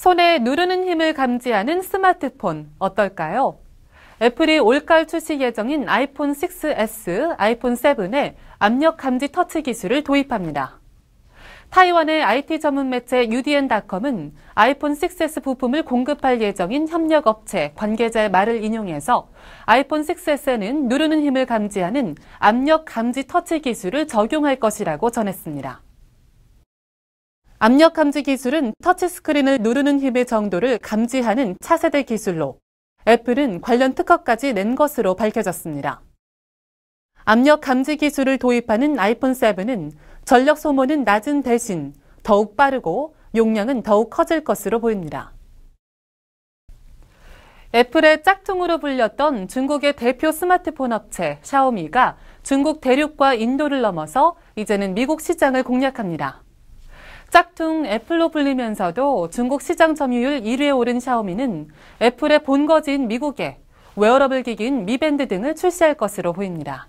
손에 누르는 힘을 감지하는 스마트폰 어떨까요? 애플이 올가을 출시 예정인 아이폰 6s, 아이폰 7에 압력 감지 터치 기술을 도입합니다. 타이완의 IT 전문 매체 UDN.com은 아이폰 6s 부품을 공급할 예정인 협력 업체 관계자의 말을 인용해서 아이폰 6s에는 누르는 힘을 감지하는 압력 감지 터치 기술을 적용할 것이라고 전했습니다. 압력 감지 기술은 터치 스크린을 누르는 힘의 정도를 감지하는 차세대 기술로 애플은 관련 특허까지 낸 것으로 밝혀졌습니다. 압력 감지 기술을 도입하는 아이폰 7은 전력 소모는 낮은 대신 더욱 빠르고 용량은 더욱 커질 것으로 보입니다. 애플의 짝퉁으로 불렸던 중국의 대표 스마트폰 업체 샤오미가 중국 대륙과 인도를 넘어서 이제는 미국 시장을 공략합니다. 짝퉁 애플로 불리면서도 중국 시장 점유율 1위에 오른 샤오미는 애플의 본거지인 미국에 웨어러블 기기인 미밴드 등을 출시할 것으로 보입니다.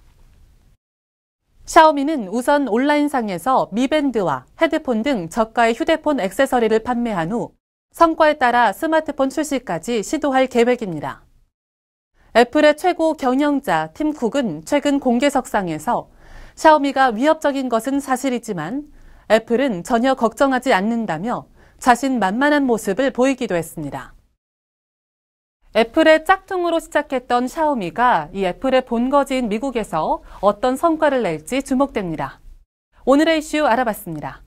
샤오미는 우선 온라인상에서 미밴드와 헤드폰 등 저가의 휴대폰 액세서리를 판매한 후 성과에 따라 스마트폰 출시까지 시도할 계획입니다. 애플의 최고 경영자 팀 쿡은 최근 공개석상에서 샤오미가 위협적인 것은 사실이지만 애플은 전혀 걱정하지 않는다며 자신 만만한 모습을 보이기도 했습니다. 애플의 짝퉁으로 시작했던 샤오미가 이 애플의 본거지인 미국에서 어떤 성과를 낼지 주목됩니다. 오늘의 이슈 알아봤습니다.